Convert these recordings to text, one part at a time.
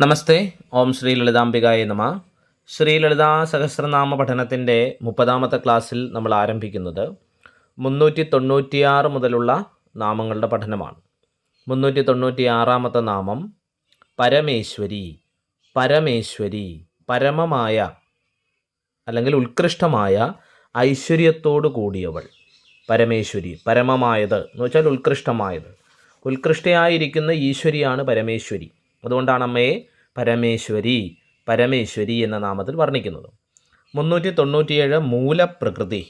നമസ്തേ ഓം ശ്രീ ലളിതാംബികായ നമ. ശ്രീ ലളിതാ സഹസ്രനാമ പഠനത്തിന്റെ മുപ്പതാമത്തെ ക്ലാസ്സിൽ നമ്മൾ ആരംഭിക്കുന്നത് മുന്നൂറ്റി തൊണ്ണൂറ്റിയാറ് മുതലുള്ള നാമങ്ങളുടെ പഠനമാണ്. മുന്നൂറ്റി തൊണ്ണൂറ്റിയാറാമത്തെ നാമം പരമേശ്വരി പരമേശ്വരി പരമമായ അല്ലെങ്കിൽ ഉത്കൃഷ്ടമായ ഐശ്വര്യത്തോടു കൂടിയവൾ. പരമേശ്വരി പരമമായത് എന്ന് വെച്ചാൽ ഉത്കൃഷ്ടമായത്. ഉത്കൃഷ്ടയായിരിക്കുന്ന ഈശ്വരിയാണ് പരമേശ്വരി. അതുകൊണ്ടാണ് അമ്മയെ പരമേശ്വരി പരമേശ്വരി എന്ന നാമത്തിൽ വർണിക്കുന്നത്. മുന്നൂറ്റി തൊണ്ണൂറ്റിയേഴ് മൂലപ്രകൃതി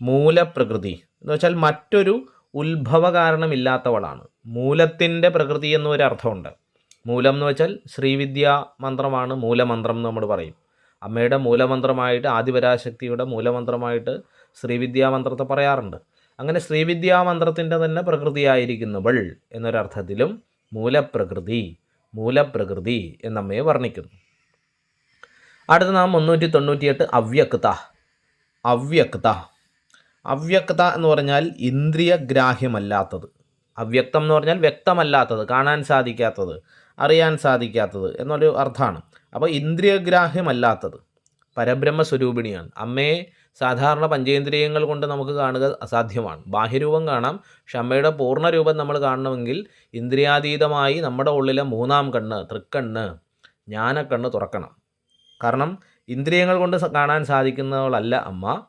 മൂലപ്രകൃതി എന്ന് വെച്ചാൽ മറ്റൊരു ഉത്ഭവ കാരണമില്ലാത്തവളാണ് മൂലത്തിന്റെ പ്രകൃതി എന്നൊരർത്ഥമുണ്ട്. മൂലം എന്ന് വെച്ചാൽ ശ്രീവിദ്യ മന്ത്രമാണ് മൂലമന്ത്രം എന്ന് നമ്മൾ പറയും. അമ്മയുടെ മൂലമന്ത്രമായിട്ട് ആദിപരാശക്തിയുടെ മൂലമന്ത്രമായിട്ട് ശ്രീവിദ്യാ മന്ത്രത്തെ പറയാറുണ്ട്. അങ്ങനെ ശ്രീവിദ്യാ മന്ത്രത്തിന്റെ തന്നെ പ്രകൃതിയായിരിക്കുന്നവൾ എന്നൊരർത്ഥത്തിലും മൂലപ്രകൃതി മൂലപ്രകൃതി എന്നമ്മയെ വർണിക്കുന്നു. അടുത്ത നാം മുന്നൂറ്റി തൊണ്ണൂറ്റിയെട്ട് അവ്യക്ത. അവ്യക്ത. അവ്യക്ത എന്ന് പറഞ്ഞാൽ ഇന്ദ്രിയഗ്രാഹ്യമല്ലാത്തത്. അവ്യക്തം എന്ന് പറഞ്ഞാൽ വ്യക്തമല്ലാത്തത് കാണാൻ സാധിക്കാത്തത് അറിയാൻ സാധിക്കാത്തത് എന്നൊരു അർത്ഥമാണ് അപ്പോൾ ഇന്ദ്രിയഗ്രാഹ്യമല്ലാത്തത് പരബ്രഹ്മ സ്വരൂപിണിയാണ് അമ്മയെ സാധാരണ പഞ്ചേന്ദ്രിയങ്ങൾ കൊണ്ട് നമുക്ക് കാണുക അസാധ്യമാണ്. ബാഹ്യരൂപം കാണാം. പക്ഷെ അമ്മയുടെ പൂർണ രൂപം നമ്മൾ കാണണമെങ്കിൽ ഇന്ദ്രിയാതീതമായി നമ്മുടെ ഉള്ളിലെ മൂന്നാം കണ്ണ് തൃക്കണ്ണ് ജ്ഞാനക്കണ്ണ് തുറക്കണം. കാരണം ഇന്ദ്രിയങ്ങൾ കൊണ്ട് കാണാൻ സാധിക്കുന്നവളല്ല അമ്മ.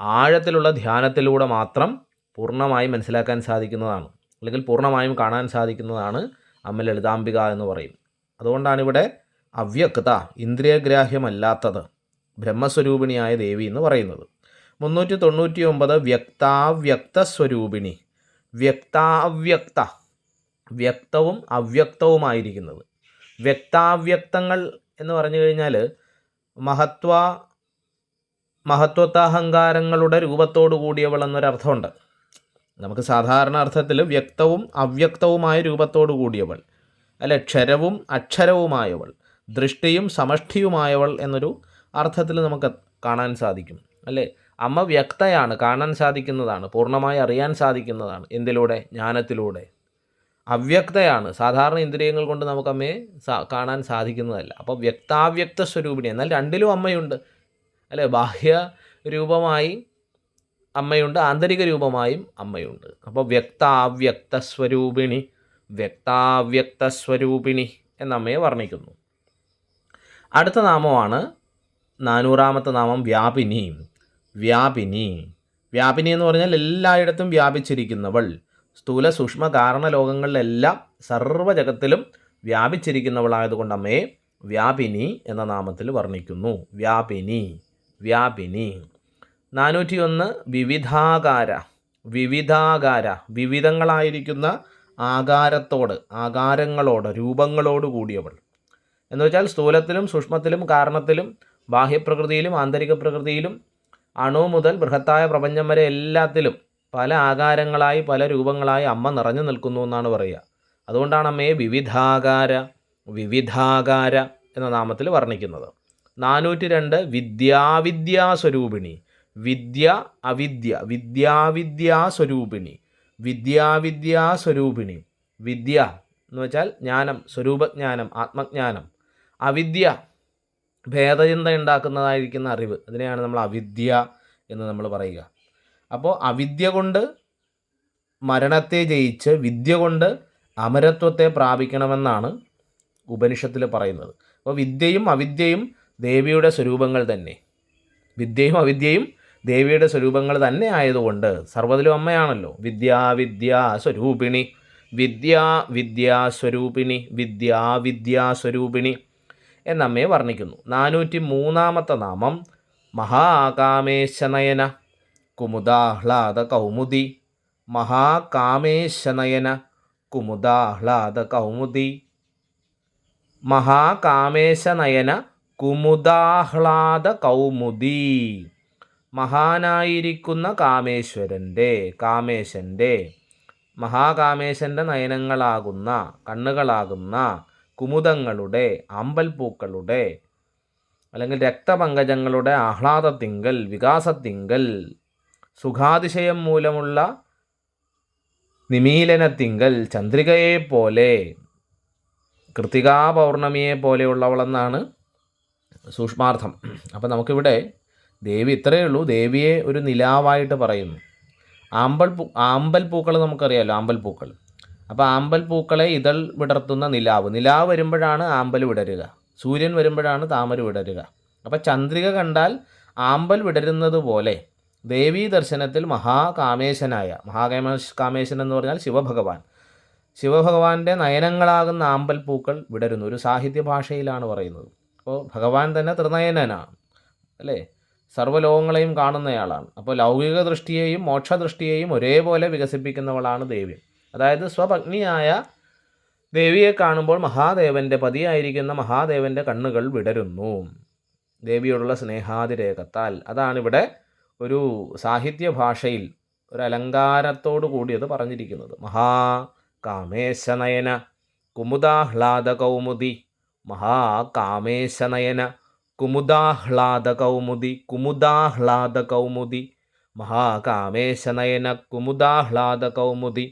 ആഴത്തിലുള്ള ധ്യാനത്തിലൂടെ മാത്രം പൂർണമായും മനസ്സിലാക്കാൻ സാധിക്കുന്നതാണ്. അല്ലെങ്കിൽ പൂർണമായും കാണാൻ സാധിക്കുന്നതാണ് അമ്മ ലളിതാംബിക എന്ന് പറയും. അതുകൊണ്ടാണ് ഇവിടെ അവ്യക്ത ഇന്ദ്രിയഗ്രാഹ്യമല്ലാത്തത്. ബ്രഹ്മസ്വരൂപിണിയായ ദേവി എന്ന് പറയുന്നത്. മുന്നൂറ്റി തൊണ്ണൂറ്റി ഒമ്പത് വ്യക്താവ്യക്ത. സ്വരൂപിണി വ്യക്താവ്യക്ത വ്യക്തവും അവ്യക്തവുമായിരിക്കുന്നത്. വ്യക്താവ്യക്തങ്ങൾ എന്ന് പറഞ്ഞു കഴിഞ്ഞാൽ മഹത്വ മഹത്വത്താഹങ്കാരങ്ങളുടെ രൂപത്തോടു കൂടിയവൾ എന്നൊരർത്ഥമുണ്ട്. നമുക്ക് സാധാരണ അർത്ഥത്തിൽ വ്യക്തവും അവ്യക്തവുമായ രൂപത്തോടു കൂടിയവൾ അല്ലെ ക്ഷരവും അക്ഷരവുമായവൾ ദൃഷ്ടിയും സമഷ്ടിയുമായവൾ എന്നൊരു അർത്ഥത്തിൽ നമുക്ക് കാണാൻ സാധിക്കും. അല്ലേ? അമ്മ വ്യക്തയാണ് കാണാൻ സാധിക്കുന്നതാണ് പൂർണമായി അറിയാൻ സാധിക്കുന്നതാണ് എന്തിലൂടെ? ജ്ഞാനത്തിലൂടെ. അവ്യക്തയാണ്. സാധാരണ ഇന്ദ്രിയങ്ങൾ കൊണ്ട് നമുക്ക് അമ്മയെ കാണാൻ സാധിക്കുന്നതല്ല. അപ്പോൾ വ്യക്താവ്യക്ത സ്വരൂപിണി എന്നാൽ രണ്ടിലും അമ്മയുണ്ട്. അല്ലേ? ബാഹ്യ രൂപമായി അമ്മയുണ്ട് ആന്തരിക രൂപമായും അമ്മയുണ്ട്. അപ്പോൾ വ്യക്താവ്യക്ത സ്വരൂപിണി വ്യക്താവ്യക്ത സ്വരൂപിണി എന്ന അമ്മയെ വർണിക്കുന്നു. അടുത്ത നാമമാണ് നാനൂറാമത്തെ നാമം വ്യാപിനി. വ്യാപിനി. വ്യാപിനി എന്ന് പറഞ്ഞാൽ എല്ലായിടത്തും വ്യാപിച്ചിരിക്കുന്നവൾ. സ്ഥൂല സൂക്ഷ്മ കാരണ ലോകങ്ങളിലെല്ലാം സർവജഗത്തിലും വ്യാപിച്ചിരിക്കുന്നവളായതുകൊണ്ട് അമ്മയെ വ്യാപിനി എന്ന നാമത്തിൽ വർണിക്കുന്നു. വ്യാപിനി. വ്യാപിനി. നാനൂറ്റി ഒന്ന് വിവിധാകാര. വിവിധാകാര. വിവിധങ്ങളായിരിക്കുന്ന ആകാരത്തോട് ആകാരങ്ങളോട് രൂപങ്ങളോട് കൂടിയവൾ. എന്ന് വെച്ചാൽ സ്ഥൂലത്തിലും സൂക്ഷ്മത്തിലും കാരണത്തിലും ബാഹ്യപ്രകൃതിയിലും ആന്തരിക പ്രകൃതിയിലും അണു മുതൽ ബൃഹത്തായ പ്രപഞ്ചം വരെ എല്ലാത്തിലും പല ആകാരങ്ങളായി പല രൂപങ്ങളായി അമ്മ നിറഞ്ഞു നിൽക്കുന്നു എന്നാണ് പറയുക. അതുകൊണ്ടാണ് അമ്മയെ വിവിധാകാര വിവിധാകാര എന്ന നാമത്തിൽ വർണിക്കുന്നത്. നാനൂറ്റി രണ്ട് വിദ്യാവിദ്യാസ്വരൂപിണി. വിദ്യ അവിദ്യ വിദ്യാവിദ്യാസ്വരൂപിണി. വിദ്യാവിദ്യാസ്വരൂപിണി. വിദ്യ എന്ന് വെച്ചാൽ ജ്ഞാനം സ്വരൂപജ്ഞാനം ആത്മജ്ഞാനം. അവിദ്യ ഭേദചിന്ത ഉണ്ടാക്കുന്നതായിരിക്കുന്ന അറിവ്. അതിനെയാണ് നമ്മൾ അവിദ്യ എന്ന് നമ്മൾ പറയുക. അപ്പോൾ അവിദ്യ കൊണ്ട് മരണത്തെ ജയിച്ച് വിദ്യ കൊണ്ട് അമരത്വത്തെ പ്രാപിക്കണമെന്നാണ് ഉപനിഷത്തിൽ പറയുന്നത്. അപ്പോൾ വിദ്യയും അവിദ്യയും ദേവിയുടെ സ്വരൂപങ്ങൾ തന്നെ. വിദ്യയും അവിദ്യയും ദേവിയുടെ സ്വരൂപങ്ങൾ തന്നെ ആയതുകൊണ്ട് സർവതിലും അമ്മയാണല്ലോ. വിദ്യാ വിദ്യാ സ്വരൂപിണി. വിദ്യാ വിദ്യാ സ്വരൂപിണി. വിദ്യാ വിദ്യാ സ്വരൂപിണി. എന്നമ്മയെ വർണിക്കുന്നു. നാനൂറ്റി മൂന്നാമത്തെ നാമം മഹാകാമേശനയന കുമുദാഹ്ലാദ കൗമുദി. മഹാകാമേശനയന കുമുദാഹ്ലാദ കൗമുദി. മഹാകാമേശനയന കുമുദാഹ്ലാദ കൗമുദി. മഹാനായിരിക്കുന്ന കാമേശ്വരന്റെ കാമേശന്റെ മഹാകാമേശന്റെ നയനങ്ങളാകുന്ന കണ്ണുകളാകുന്ന കുമുദങ്ങളുടെ അമ്പൽപൂക്കളുടെ അല്ലെങ്കിൽ രക്തപങ്കജങ്ങളുടെ ആഹ്ലാദത്തിങ്കൽ വികാസത്തിങ്കൽ സുഖാതിശയം മൂലമുള്ള നിമീലനത്തിങ്കൽ ചന്ദ്രികയെപ്പോലെ പൗർണമിയെ പോലെയുള്ളവളെന്നാണ് സൂക്ഷ്മാർത്ഥം. അപ്പം നമുക്കിവിടെ ദേവി ഇത്രയേ ഉള്ളൂ. ദേവിയെ ഒരു നിലാവായിട്ട് പറയുന്നു. ആമ്പൽ പൂ ആമ്പൽ പൂക്കൾ നമുക്കറിയാമല്ലോ ആമ്പൽ പൂക്കൾ അപ്പോൾ ആമ്പൽ പൂക്കളെ ഇതൾ വിടർത്തുന്ന നിലാവ്. നിലാവ് വരുമ്പോഴാണ് ആമ്പൽ വിടരുക. സൂര്യൻ വരുമ്പോഴാണ് താമര വിടരുക. അപ്പോൾ ചന്ദ്രിക കണ്ടാൽ ആമ്പൽ വിടരുന്നത് പോലെ ദേവീ ദർശനത്തിൽ മഹാകാമേശനായ മഹാകാമേശ് കാമേശൻ എന്ന് പറഞ്ഞാൽ ശിവഭഗവാൻ. ശിവഭഗവാന്റെ നയനങ്ങളാകുന്ന ആമ്പൽ പൂക്കൾ വിടരുന്നു. ഒരു സാഹിത്യ ഭാഷയിലാണ് പറയുന്നത്. അപ്പോൾ ഭഗവാൻ തന്നെ ത്രിനയനാണ് അല്ലേ? സർവലോകങ്ങളെയും കാണുന്നയാളാണ്. അപ്പോൾ ലൗകിക ദൃഷ്ടിയെയും മോക്ഷദൃഷ്ടിയെയും ഒരേപോലെ വികസിപ്പിക്കുന്നവളാണ് ദേവി. അതായത് സ്വപത്നിയായ ദേവിയെ കാണുമ്പോൾ മഹാദേവന്റെ പതിയായിരിക്കുന്ന മഹാദേവന്റെ കണ്ണുകൾ വിടരുന്നു. ദേവിയോടുള്ള സ്നേഹാതിരേഖത്താൽ അതാണിവിടെ ഒരു സാഹിത്യ ഭാഷയിൽ ഒരു അലങ്കാരത്തോടു കൂടി അത് പറഞ്ഞിരിക്കുന്നത്. മഹാ കാമേശനയന കുമുദാഹ്ലാദ കൗമുദി മഹാകാമേശനയന കുമുദാഹ്ലാദ കൗമുദി കുമുദാഹ്ലാദ കൗമുദി മഹാകാമേശനയന കുമുദാഹ്ലാദ കൗമുദി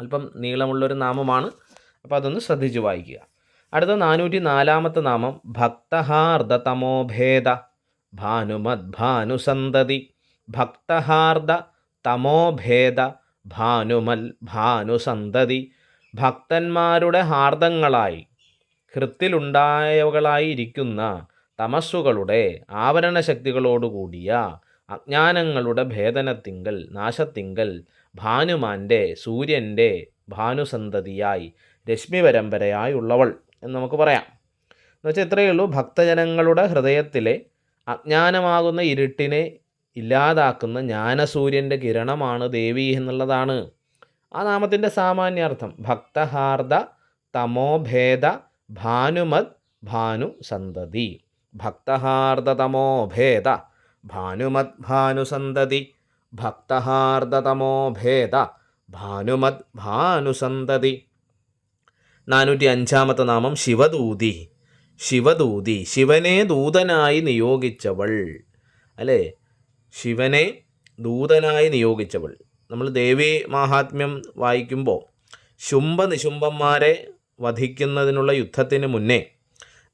അല്പം നീളമുള്ളൊരു നാമമാണ്. അപ്പോൾ അതൊന്ന് ശ്രദ്ധിച്ച് വായിക്കുക. അടുത്ത നാനൂറ്റി നാലാമത്തെ നാമം ഭക്തഹാർദ തമോഭേദ ഭാനുമത് ഭാനുസന്തതി ഭക്തഹാർദ തമോഭേദ ഭാനുമൽ ഭാനുസന്തതി. ഭക്തന്മാരുടെ ഹാർദങ്ങളായി ഹൃത്തിലുണ്ടായവകളായി ഇരിക്കുന്ന തമസ്സുകളുടെ ആവരണശക്തികളോടുകൂടിയ അജ്ഞാനങ്ങളുടെ ഭേദനത്തിങ്കൽ നാശത്തിങ്കൽ ഭാനുമാന്റെ സൂര്യന്റെ ഭാനുസന്തതിയായി രശ്മി പരമ്പരയായുള്ളവൾ എന്ന് നമുക്ക് പറയാം. എന്നുവെച്ചാൽ ഇത്രയേ ഉള്ളൂ. ഭക്തജനങ്ങളുടെ ഹൃദയത്തിലെ അജ്ഞാനമാകുന്ന ഇരുട്ടിനെ ഇല്ലാതാക്കുന്ന ജ്ഞാനസൂര്യന്റെ കിരണമാണ് ദേവി എന്നുള്ളതാണ്. ആ നാമത്തിന്റെ സാമാന്യാർത്ഥം. ഭക്തഹാർദ തമോഭേദ ഭാനുമത് ഭാനു സന്തതി ഭക്തഹാർദ തമോഭേദ ഭാനുമത് ഭക്തഹാർദതമോ ഭേദ ഭാനുസന്തതി നാനൂറ്റി അഞ്ചാമത്തെ നാമം ശിവദൂതി. ശിവദൂതി ശിവനെ ദൂതനായി നിയോഗിച്ചവൾ. അല്ലേ? ശിവനെ ദൂതനായി നിയോഗിച്ചവൾ. നമ്മൾ ദേവി മാഹാത്മ്യം വായിക്കുമ്പോൾ ശുംഭ നിശുംഭന്മാരെ വധിക്കുന്നതിനുള്ള യുദ്ധത്തിന് മുന്നേ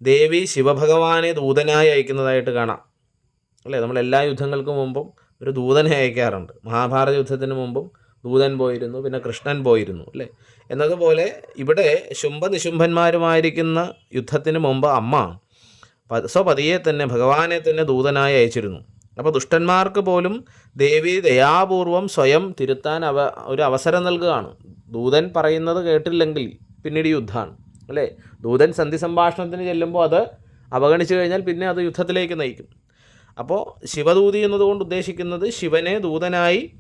ദേവി ശിവഭഗവാനെ ദൂതനായി അയക്കുന്നതായിട്ട് കാണാം. അല്ലേ? നമ്മൾ എല്ലാ യുദ്ധങ്ങൾക്കും മുമ്പും ഒരു ദൂതനെ അയക്കാറുണ്ട്. മഹാഭാരത യുദ്ധത്തിന് മുമ്പും ദൂതൻ പോയിരുന്നു പിന്നെ കൃഷ്ണൻ പോയിരുന്നു അല്ലേ? എന്നതുപോലെ ഇവിടെ ശുംഭ നിശുംഭന്മാരുമായിരിക്കുന്ന യുദ്ധത്തിന് മുമ്പ് അമ്മ സ്വപതിയെ തന്നെ ഭഗവാനെ തന്നെ ദൂതനായി അയച്ചിരുന്നു. അപ്പോൾ ദുഷ്ടന്മാർക്ക് പോലും ദേവി ദയാപൂർവം സ്വയം തിരുത്താൻ അവ ഒരു അവസരം നൽകുകയാണ്. ദൂതൻ പറയുന്നത് കേട്ടില്ലെങ്കിൽ പിന്നീട് യുദ്ധമാണ് അല്ലേ? ദൂതൻ സന്ധി സംഭാഷണത്തിന് ചെല്ലുമ്പോൾ അത് അവഗണിച്ചു കഴിഞ്ഞാൽ പിന്നെ അത് യുദ്ധത്തിലേക്ക് നയിക്കും. അപ്പോൾ ശിവദൂതി എന്നതുകൊണ്ട് ഉദ്ദേശിക്കുന്നത് ശിവനെ ദൂതനായി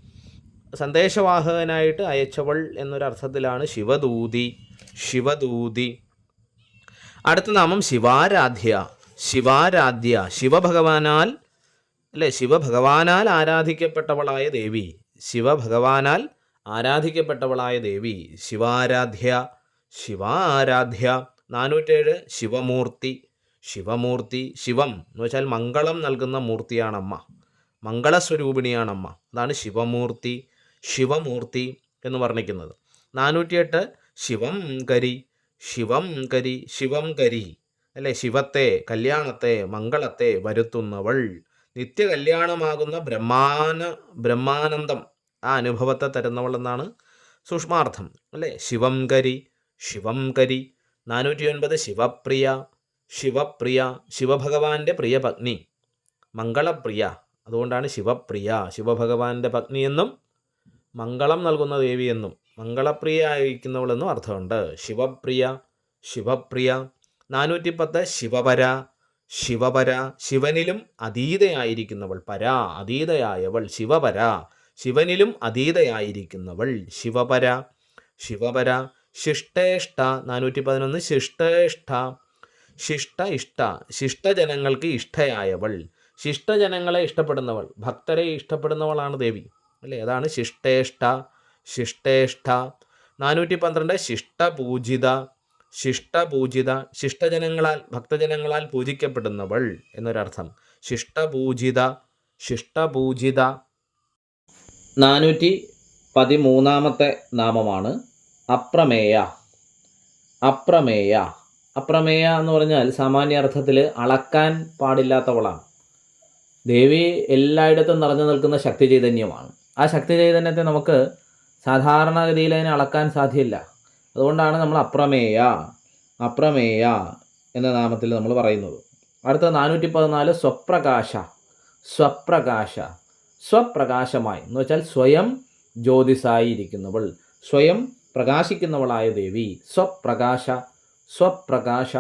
സന്ദേശവാഹകനായിട്ട് അയച്ചവൾ എന്നൊരർത്ഥത്തിലാണ് ശിവദൂതി. ശിവദൂതി. അടുത്ത നാമം ശിവാരാധ്യ. ശിവാരാധ്യ. ശിവഭഗവാനാൽ അല്ലേ? ശിവഭഗവാനാൽ ആരാധിക്കപ്പെട്ടവളായ ദേവി. ശിവഭഗവാനാൽ ആരാധിക്കപ്പെട്ടവളായ ദേവി. ശിവാരാധ്യ. ശിവാരാധ്യ. നാനൂറ്റേഴ് ശിവമൂർത്തി. ശിവമൂർത്തി ശിവം എന്ന് വെച്ചാൽ മംഗളം നൽകുന്ന മൂർത്തിയാണമ്മ. മംഗളസ്വരൂപിണിയാണമ്മ. അതാണ് ശിവമൂർത്തി ശിവമൂർത്തി എന്ന് വർണിക്കുന്നത്. നാനൂറ്റിയെട്ട് ശിവം കരി ശിവം കരി ശിവം കരി. അല്ലേ? ശിവത്തെ കല്യാണത്തെ മംഗളത്തെ വരുത്തുന്നവൾ. നിത്യ കല്യാണമാകുന്ന ബ്രഹ്മാന ബ്രഹ്മാനന്ദം ആ അനുഭവത്തെ തരുന്നവൾ എന്നാണ് സൂക്ഷ്മാർത്ഥം. അല്ലേ? ശിവം കരി ശിവം കരി. നാനൂറ്റി ഒൻപത് ശിവപ്രിയ. ശിവപ്രിയ ശിവഭഗവാന്റെ പ്രിയ പത്നി മംഗളപ്രിയ. അതുകൊണ്ടാണ് ശിവപ്രിയ. ശിവഭഗവാന്റെ പത്നി എന്നും മംഗളം നൽകുന്ന ദേവി എന്നും മംഗളപ്രിയ ആയിരിക്കുന്നവളെന്നും അർത്ഥമുണ്ട്. ശിവപ്രിയ ശിവപ്രിയ. നാനൂറ്റി പത്ത് ശിവപര ശിവപര. ശിവനിലും അതീതയായിരിക്കുന്നവൾ പര അതീതയായവൾ ശിവപര. ശിവനിലും അതീതയായിരിക്കുന്നവൾ ശിവപര ശിവപര. ശിഷ്ടേഷ്ട നാനൂറ്റി പതിനൊന്ന് ശിഷ്ടേഷ്ട. ശിഷ്ട ഇഷ്ട ശിഷ്ടജനങ്ങൾക്ക് ഇഷ്ടയായവൾ ശിഷ്ടജനങ്ങളെ ഇഷ്ടപ്പെടുന്നവൾ ഭക്തരെ ഇഷ്ടപ്പെടുന്നവളാണ് ദേവി. അല്ലേ? അതാണ് ശിഷ്ടേഷ്ട ശിഷ്ടേഷ്ട. നാനൂറ്റി പന്ത്രണ്ട് ശിഷ്ടപൂജിത ശിഷ്ടപൂജിത ശിഷ്ടജനങ്ങളാൽ ഭക്തജനങ്ങളാൽ പൂജിക്കപ്പെടുന്നവൾ എന്നൊരർത്ഥം. ശിഷ്ടപൂജിത ശിഷ്ടപൂജിത. നാനൂറ്റി പതിമൂന്നാമത്തെ നാമമാണ് അപ്രമേയ. അപ്രമേയ. അപ്രമേയ എന്ന് പറഞ്ഞാൽ സാമാന്യ അർത്ഥത്തിൽ അളക്കാൻ പാടില്ലാത്തവളാണ്. ദേവി എല്ലായിടത്തും നിറഞ്ഞു നിൽക്കുന്ന ശക്തി ചൈതന്യമാണ്. ആ ശക്തി ചൈതന്യത്തെ നമുക്ക് സാധാരണഗതിയിൽ അതിനെ അളക്കാൻ സാധ്യമല്ല അതുകൊണ്ടാണ് നമ്മൾ അപ്രമേയ അപ്രമേയ എന്ന നാമത്തിൽ നമ്മൾ പറയുന്നത്. അടുത്ത നാനൂറ്റി പതിനാല് സ്വപ്രകാശ സ്വപ്രകാശ സ്വപ്രകാശമായി. എന്ന് വെച്ചാൽ സ്വയം ജ്യോതിസായി ഇരിക്കുന്നവൾ സ്വയം പ്രകാശിക്കുന്നവളായ ദേവി സ്വപ്രകാശ സ്വപ്രകാശ.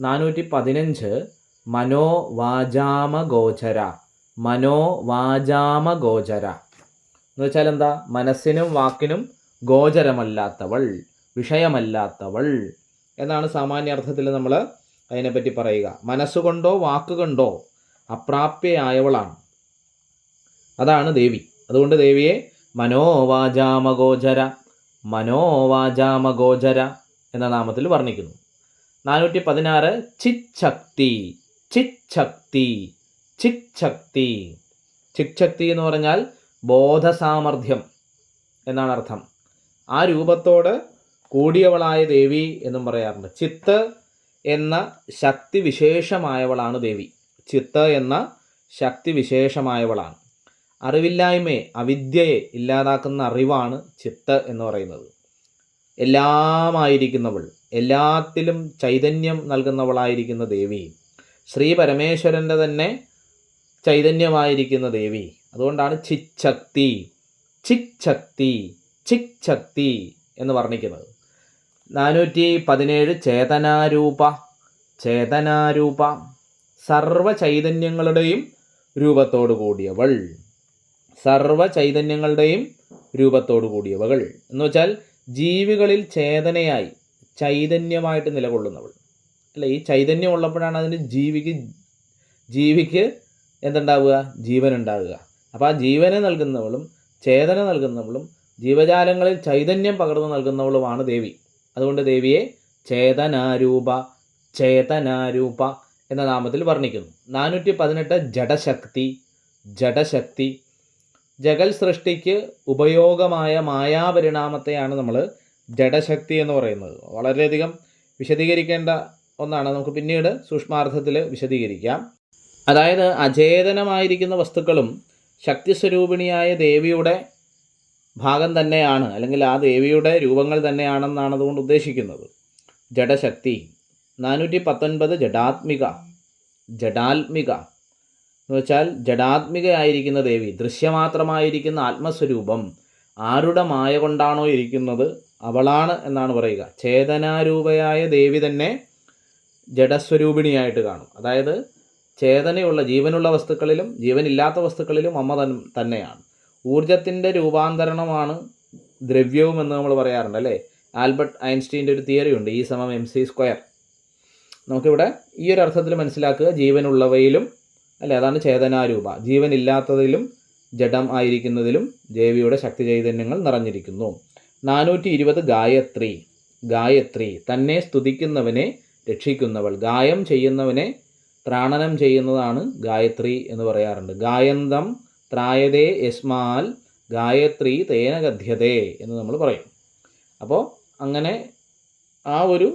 നാനൂറ്റി പതിനഞ്ച് മനോവാചാമഗോചര. മനോവാചാമഗോചര. എന്ന് വെച്ചാൽ എന്താ മനസ്സിനും വാക്കിനും ഗോചരമല്ലാത്തവൾ വിഷയമല്ലാത്തവൾ എന്നാണ് സാമാന്യ അർത്ഥത്തിൽ നമ്മൾ അതിനെപ്പറ്റി പറയുക. മനസ്സുകൊണ്ടോ വാക്കുകൊണ്ടോ അപ്രാപ്യയായവളാണ്. അതാണ് ദേവി. അതുകൊണ്ട് ദേവിയെ മനോവാചാമഗോചര മനോവാചാമഗോചര. എന്ന നാമത്തിൽ വർണിക്കുന്നു. നാനൂറ്റി പതിനാറ് ചിച്ഛക്തി ചിച്ഛക്തി ചിച്ഛക്തി ചിച്ഛക്തി എന്ന് പറഞ്ഞാൽ ബോധസാമർഥ്യം എന്നാണ് അർത്ഥം. ആ രൂപത്തോട് കൂടിയവളായ ദേവി എന്നും പറയാറുണ്ട്. ചിത്ത് എന്ന ശക്തി വിശേഷമായവളാണ് ദേവി. ചിത്ത് എന്ന ശക്തി വിശേഷമായവളാണ്. അറിവില്ലായ്മയെ അവിദ്യയെ ഇല്ലാതാക്കുന്ന അറിവാണ് ചിത്ത് എന്ന് പറയുന്നത്. എല്ലാമായിരിക്കുന്നവൾ എല്ലാത്തിലും ചൈതന്യം നൽകുന്നവളായിരിക്കുന്ന ദേവി. ശ്രീ പരമേശ്വരന്റെ തന്നെ ചൈതന്യമായിരിക്കുന്ന ദേവി. അതുകൊണ്ടാണ് ചിച്ഛക്തി ചിച്ഛക്തി ചിച്ഛക്തി എന്ന് വർണിക്കുന്നത്. നാനൂറ്റി പതിനേഴ് ചേതനാരൂപ ചേതനാരൂപ സർവ ചൈതന്യങ്ങളുടെയും രൂപത്തോടു കൂടിയവൾ. സർവ ചൈതന്യങ്ങളുടെയും രൂപത്തോടു കൂടിയവകൾ എന്ന് വെച്ചാൽ ജീവികളിൽ ചേതനയായി ചൈതന്യമായിട്ട് നിലകൊള്ളുന്നവൾ. അല്ല? ഈ ചൈതന്യം ഉള്ളപ്പോഴാണ് അതിന് ജീവിക്ക് ജീവിക്ക് എന്തുണ്ടാവുക? ജീവൻ ഉണ്ടാവുക അപ്പോൾ ആ ജീവനെ നൽകുന്നവളും ചേതന നൽകുന്നവളും ജീവജാലങ്ങളിൽ ചൈതന്യം പകർന്നു നൽകുന്നവളുമാണ് ദേവി. അതുകൊണ്ട് ദേവിയെ ചേതനാരൂപ ചേതനാരൂപ എന്ന നാമത്തിൽ വർണിക്കുന്നു. നാനൂറ്റി പതിനെട്ട് ജഡശക്തി ജഡശക്തി ജഗൽ സൃഷ്ടിക്ക് ഉപയോഗമായ മായാപരിണാമത്തെയാണ് നമ്മൾ ജഡശക്തി എന്ന് പറയുന്നത്. വളരെയധികം വിശദീകരിക്കേണ്ട ഒന്നാണ്. നമുക്ക് പിന്നീട് സൂക്ഷ്മാർത്ഥത്തിൽ വിശദീകരിക്കാം. അതായത് അചേതനമായിരിക്കുന്ന വസ്തുക്കളും ശക്തി സ്വരൂപിണിയായ ദേവിയുടെ ഭാഗം തന്നെയാണ് അല്ലെങ്കിൽ ആ ദേവിയുടെ രൂപങ്ങൾ തന്നെയാണെന്നാണ് അതുകൊണ്ട് ഉദ്ദേശിക്കുന്നത്. ജഡശക്തി നാനൂറ്റി പത്തൊൻപത് ജഡാത്മിക ജഡാത്മിക. എന്ന് വെച്ചാൽ ജഡാത്മികയായിരിക്കുന്ന ദേവി ദൃശ്യമാത്രമായിരിക്കുന്ന ആത്മസ്വരൂപം ആരുടെ മായ കൊണ്ടാണോ ഇരിക്കുന്നത് അവളാണ് എന്നാണ് പറയുക. ചേതനാരൂപയായ ദേവി തന്നെ ജഡസ്വരൂപിണിയായിട്ട് കാണും. അതായത് ചേതനയുള്ള ജീവനുള്ള വസ്തുക്കളിലും ജീവനില്ലാത്ത വസ്തുക്കളിലും അമ്മ തന്നെയാണ്. ഊർജത്തിന്റെ രൂപാന്തരണമാണ് ദ്രവ്യവും എന്ന് നമ്മൾ പറയാറുണ്ട് അല്ലേ? ആൽബർട്ട് ഐൻസ്റ്റീന്റെ ഒരു തിയറി ഉണ്ട് ഈ സമം എം സി സ്ക്വയർ. നമുക്കിവിടെ ഈ ഒരു അർത്ഥത്തിൽ മനസ്സിലാക്കുക ജീവനുള്ളവയിലും അല്ലേ? അതാണ് ചേതനാരൂപ. ജീവനില്ലാത്തതിലും ജഡം ആയിരിക്കുന്നതിലും ദേവിയുടെ ശക്തി ചൈതന്യങ്ങൾ നിറഞ്ഞിരിക്കുന്നു. നാനൂറ്റി ഇരുപത് ഗായത്രി. ഗായത്രി. തന്നെ സ്തുതിക്കുന്നവനെ രക്ഷിക്കുന്നവൾ. ഗായം ചെയ്യുന്നവനെ ത്രാണനം ചെയ്യുന്നതാണ് ഗായത്രി എന്ന് പറയാറുണ്ട്. ഗായന്തം ത്രായതേ യസ്മാൽ ഗായത്രി തേന ഗദ്യതേ എന്ന് നമ്മൾ പറയും. അപ്പോൾ അങ്ങനെ ആ ഒരു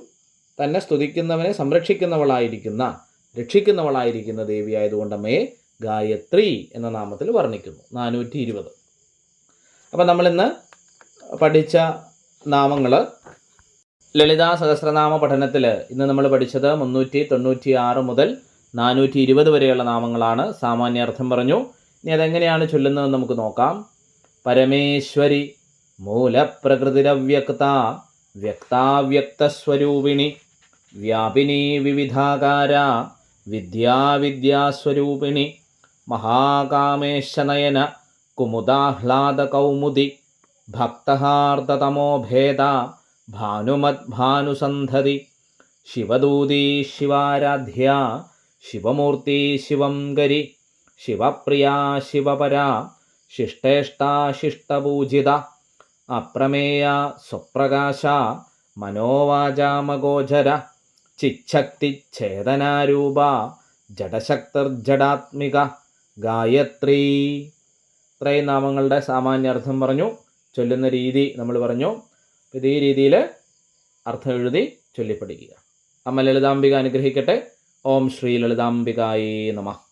തന്നെ സ്തുതിക്കുന്നവനെ സംരക്ഷിക്കുന്നവളായിരിക്കുന്ന രക്ഷിക്കുന്നവളായിരിക്കുന്ന ദേവിയായതുകൊണ്ട് അമ്മയെ ഗായത്രി എന്ന നാമത്തിൽ വർണിക്കുന്നു. നാനൂറ്റി ഇരുപത് അപ്പം നമ്മളിന്ന് പഠിച്ച നാമങ്ങൾ ലളിതാ സഹസ്രനാമ പഠനത്തിൽ ഇന്ന് നമ്മൾ പഠിച്ചത് മുന്നൂറ്റി തൊണ്ണൂറ്റി ആറ് മുതൽ നാനൂറ്റി ഇരുപത് വരെയുള്ള നാമങ്ങളാണ്. സാമാന്യാർത്ഥം പറഞ്ഞു. ഇനി അതെങ്ങനെയാണ് ചൊല്ലുന്നതെന്ന് നമുക്ക് നോക്കാം. പരമേശ്വരി മൂലപ്രകൃതിരവ്യക്ത വ്യക്താവ്യക്തസ്വരൂപിണി വ്യാപിനി വിവിധാകാര വിദ്യാവിദ്യാസ്വരൂപിണി മഹാകാമേശനയന കുമുദാഹ്ലാദകൗമുദി ഭക്തഹാർദ്ദതമോഭേദ ഭാനുമദ്ഭാനുസന്ധതി ശിവദൂതീ ശിവാരാധ്യ ശിവമൂർത്തി ശിവംഗരി ശിവപ്രിയ ശിവപര ശിഷ്ടേഷ്ടാശിഷ്ടപൂജിത അപ്രമേയ സ്വപ്രകാശ മനോവാചാമഗോചര ചിച്ഛക്തി ഛേദനാരൂപ ജഡശക്തിർജഡാത്മിക ഗായത്രി. ഇത്രയും നാമങ്ങളുടെ സാമാന്യാർത്ഥം പറഞ്ഞു ചൊല്ലുന്ന രീതി നമ്മൾ പറഞ്ഞു. ഇത് ഈ രീതിയിൽ അർത്ഥം എഴുതി ചൊല്ലിപ്പഠിക്കുക. അമ്മ ലളിതാംബിക അനുഗ്രഹിക്കട്ടെ. ഓം ശ്രീ ലളിതാംബികായി നമഃ.